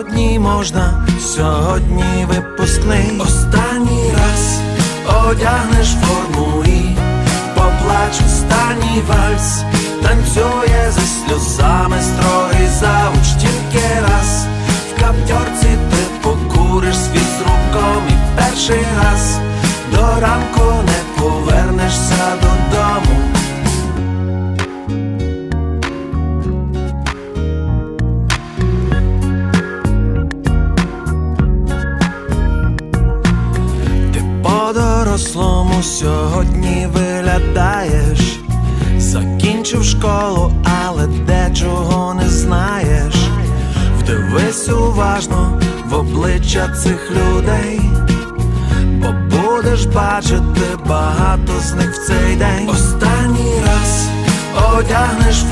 сьогодні можна, сьогодні випускний. Останній раз одягнеш форму і поплач останній вальс, танцює зі сльозами строгий завуч тільки раз. В каптьорці ти покуриш свій з руком і перший раз до ранку не повернешся додому. По-дорослому сьогодні виглядаєш, закінчив школу, але дечого не знаєш. Вдивись уважно в обличчя цих людей, бо будеш бачити багато з них в цей день. Останній раз одягнеш